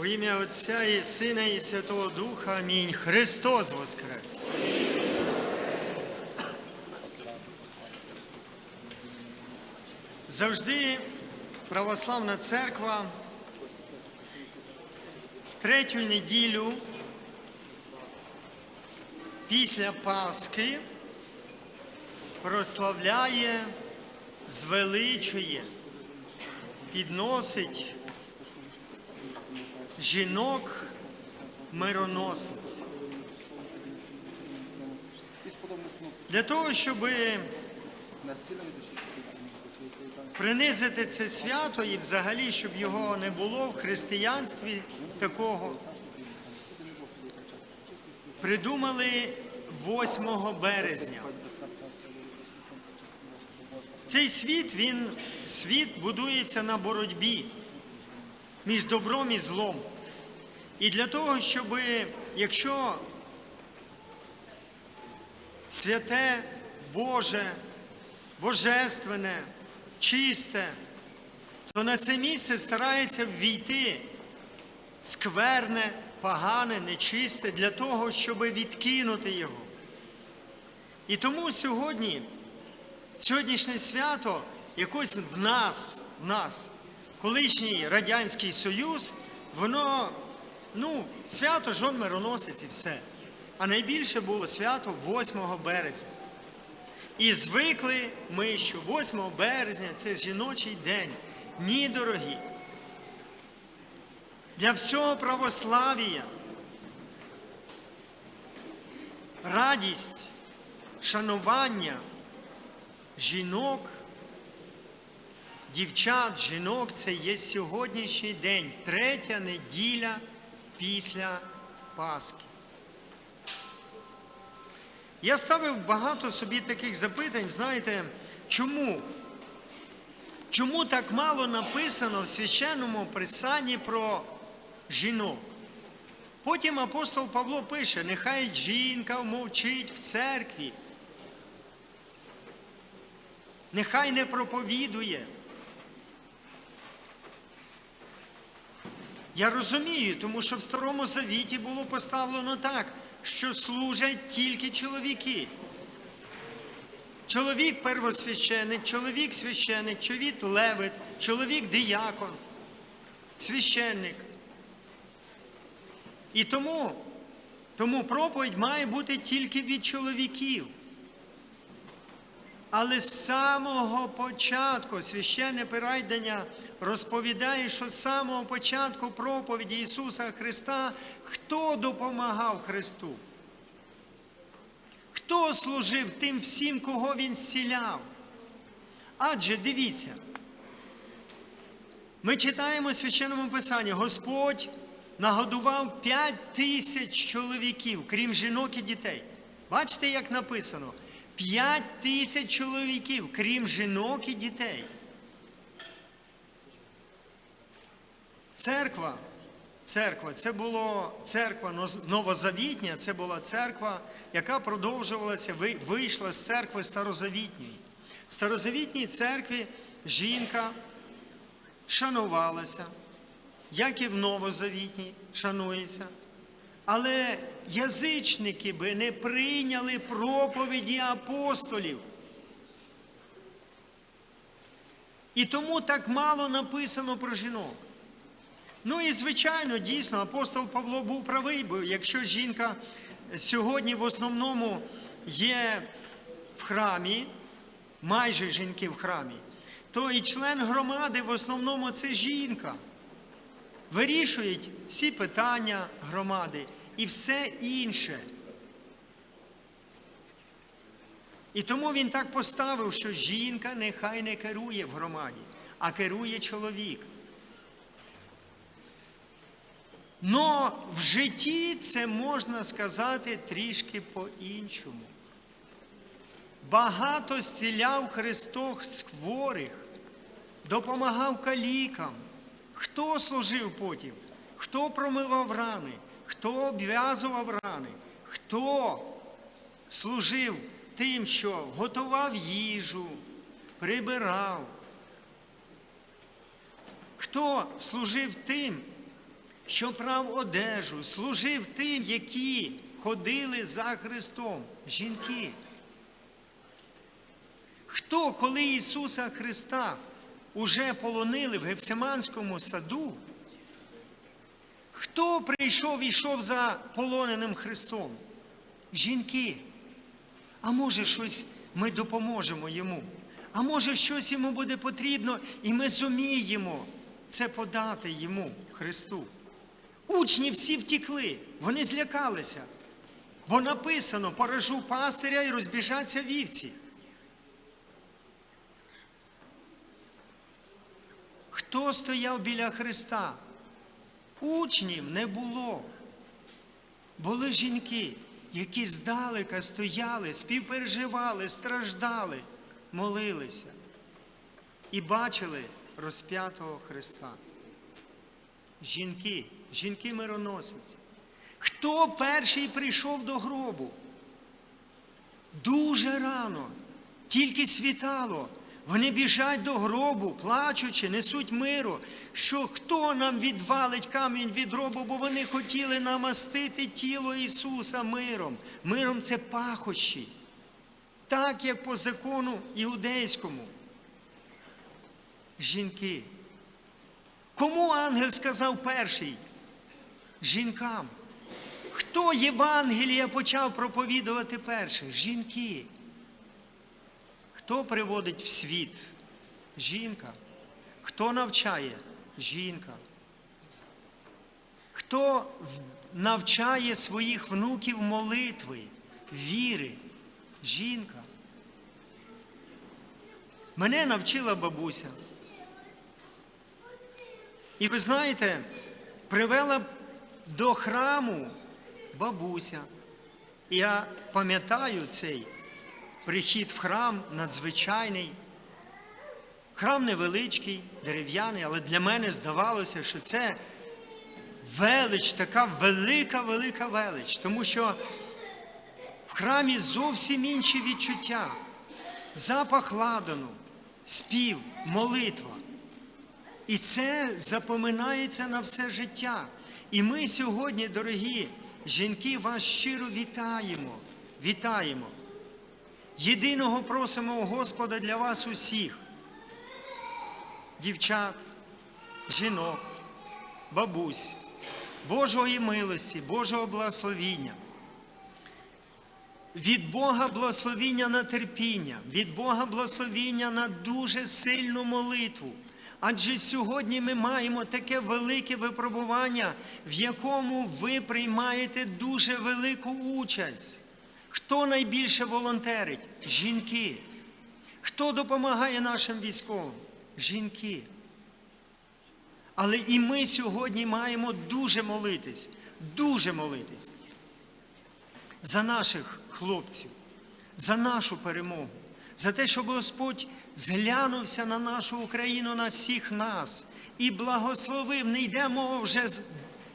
Во ім'я Отця і Сина і Святого Духа. Амінь. Христос Воскрес! Завжди православна церква третю неділю після Пасхи прославляє, звеличує, підносить жінок мироносних. Для того, щоб принизити це свято і взагалі, щоб його не було в християнстві такого, придумали 8 березня. Цей світ, він світ будується на боротьбі між добром і злом. І для того, щоб якщо святе, Боже, Божественне, чисте, то на це місце старається ввійти скверне, погане, нечисте для того, щоб відкинути його. І тому сьогодні, сьогоднішнє свято якось в нас, в нас, колишній Радянський Союз, воно, ну, свято жон мироносець і все. А найбільше було свято 8 березня. І звикли ми, що 8 березня це жіночий день. Ні, дорогі. Для всього православія радість, шанування жінок, дівчат, жінок це є сьогоднішній день, третя неділя після Пасхи. Я ставив багато собі таких запитань, знаєте, чому? Чому так мало написано в священному писанні про жінок? Потім апостол Павло пише, нехай жінка мовчить в церкві, нехай не проповідує. Я розумію, тому що в Старому Завіті було поставлено так, що служать тільки чоловіки. Чоловік первосвященик, чоловік священик, чоловік левит, чоловік диякон, священник. І тому, тому проповідь має бути тільки від чоловіків. Але з самого початку священне передання розповідає, що з самого початку проповіді Ісуса Христа хто допомагав Христу? Хто служив тим всім, кого Він зціляв? Адже дивіться, ми читаємо в священному Писанні, Господь нагодував 5 тисяч чоловіків, крім жінок і дітей. Бачите, як написано? 5 тисяч чоловіків, крім жінок і дітей. Церква, церква, це була церква новозавітня, це була церква, яка продовжувалася, вийшла з церкви старозавітньої. В старозавітній церкві жінка шанувалася, як і в новозавітній шанується. Але язичники би не прийняли проповіді апостолів. І тому так мало написано про жінок. Ну і, звичайно, дійсно, апостол Павло був правий, бо якщо жінка сьогодні в основному є в храмі, майже жінки в храмі, то і член громади в основному це жінка. Вирішують всі питання громади і все інше. І тому він так поставив, що жінка нехай не керує в громаді, а керує чоловік. Но в житті це можна сказати трішки по-іншому. Багато зціляв Христос хворих, допомагав калікам. Хто служив потім? Хто промивав рани? Хто обв'язував рани? Хто служив тим, що готував їжу, прибирав? Хто служив тим, що прав одежу, служив тим, які ходили за Христом, жінки. Хто, коли Ісуса Христа уже полонили в Гефсиманському саду, хто прийшов і йшов за полоненим Христом? Жінки. А може, щось ми допоможемо йому. А може, щось йому буде потрібно, і ми зуміємо це подати йому, Христу. Учні всі втікли, вони злякалися. Бо написано: поражу пастиря і розбіжаться вівці. Хто стояв біля Христа? Учнів не було. Були жінки, які здалека стояли, співпереживали, страждали, молилися і бачили розп'ятого Христа. Жінки, жінки мироносиці. Хто перший прийшов до гробу? Дуже рано, тільки світало. Вони біжать до гробу, плачучи, несуть миру, що хто нам відвалить камінь від гробу, бо вони хотіли намастити тіло Ісуса миром. Миром це пахощі, так як по закону іудейському. Жінки. Кому ангел сказав перший? Жінкам. Хто Євангелія почав проповідувати перше? Жінки. Хто приводить в світ? Жінка. Хто навчає? Жінка. Хто навчає своїх внуків молитви, віри? Жінка. Мене навчила бабуся. І ви знаєте, привела до храму бабуся. Я пам'ятаю цей прихід в храм надзвичайний. Храм невеличкий, дерев'яний, але для мене здавалося, що це велич, така велика, велика велич. Тому що в храмі зовсім інші відчуття, запах ладану, спів, молитва. І це запоминається на все життя. І ми сьогодні, дорогі жінки, вас щиро вітаємо. Вітаємо. Єдиного просимо у Господа для вас усіх, дівчат, жінок, бабусь, Божої милості, Божого благословіння. Від Бога благословіння на терпіння, від Бога благословіння на дуже сильну молитву. Адже сьогодні ми маємо таке велике випробування, в якому ви приймаєте дуже велику участь. Хто найбільше волонтерить? Жінки. Хто допомагає нашим військовим? Жінки. Але і ми сьогодні маємо дуже молитись, дуже молитись за наших хлопців, за нашу перемогу, за те, щоб Господь зглянувся на нашу Україну, на всіх нас і благословив. Не йде мова вже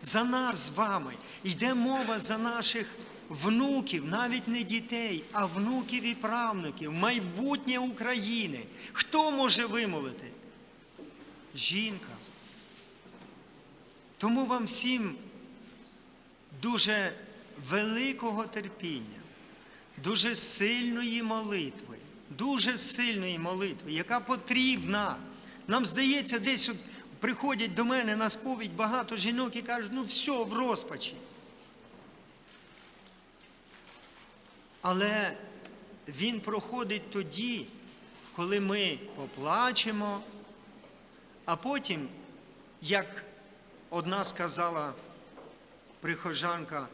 за нас з вами, йде мова за наших внуків, навіть не дітей, а внуків і правнуків, майбутнє України. Хто може вимолити? Жінка. Тому вам всім дуже великого терпіння, дуже сильної молитви, дуже сильної молитви, яка потрібна. Нам здається, десь приходять до мене на сповідь багато жінок і кажуть, ну все, в розпачі. Але він проходить тоді, коли ми поплачемо, а потім, як одна сказала прихожанка,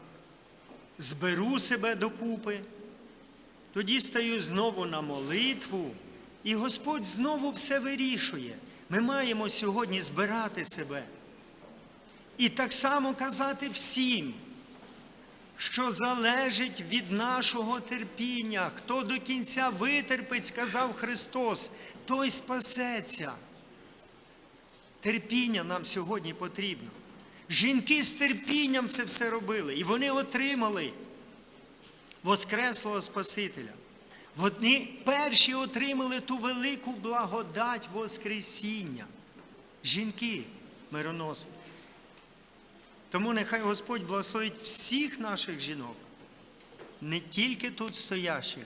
зберу себе докупи, тоді стаю знову на молитву, і Господь знову все вирішує. Ми маємо сьогодні збирати себе. І так само казати всім, що залежить від нашого терпіння. Хто до кінця витерпить, сказав Христос, той спасеться. Терпіння нам сьогодні потрібно. Жінки з терпінням це все робили, і вони отримали Воскреслого Спасителя. Вони перші отримали ту велику благодать Воскресіння. Жінки мироносиці. Тому нехай Господь благословить всіх наших жінок, не тільки тут стоящих,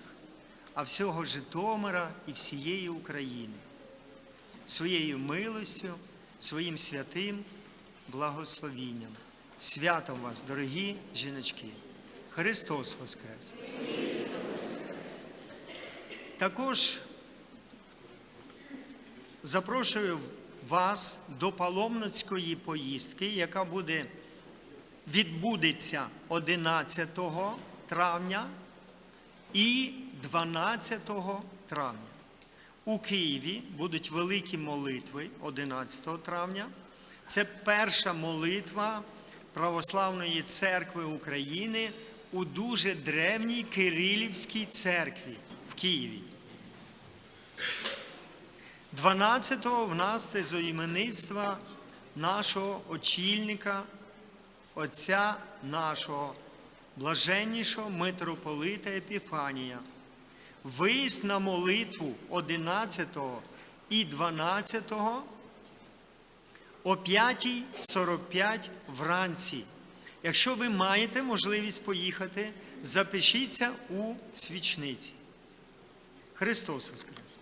а всього Житомира і всієї України. Своєю милостю, своїм святим благословінням. Святом вас, дорогі жіночки! Христос Воскрес! Також запрошую вас до паломницької поїздки, яка буде відбудеться 11 травня і 12 травня. У Києві будуть великі молитви 11 травня. Це перша молитва Православної церкви України у дуже древній Кирилівській церкві в Києві. 12-го в нас тезоіменництва нашого очільника, отця нашого, блаженнішого митрополита Епіфанія. Виїзд на молитву 11 і 12 о 5.45 вранці. Якщо ви маєте можливість поїхати, запишіться у свічниці. Христос Воскрес!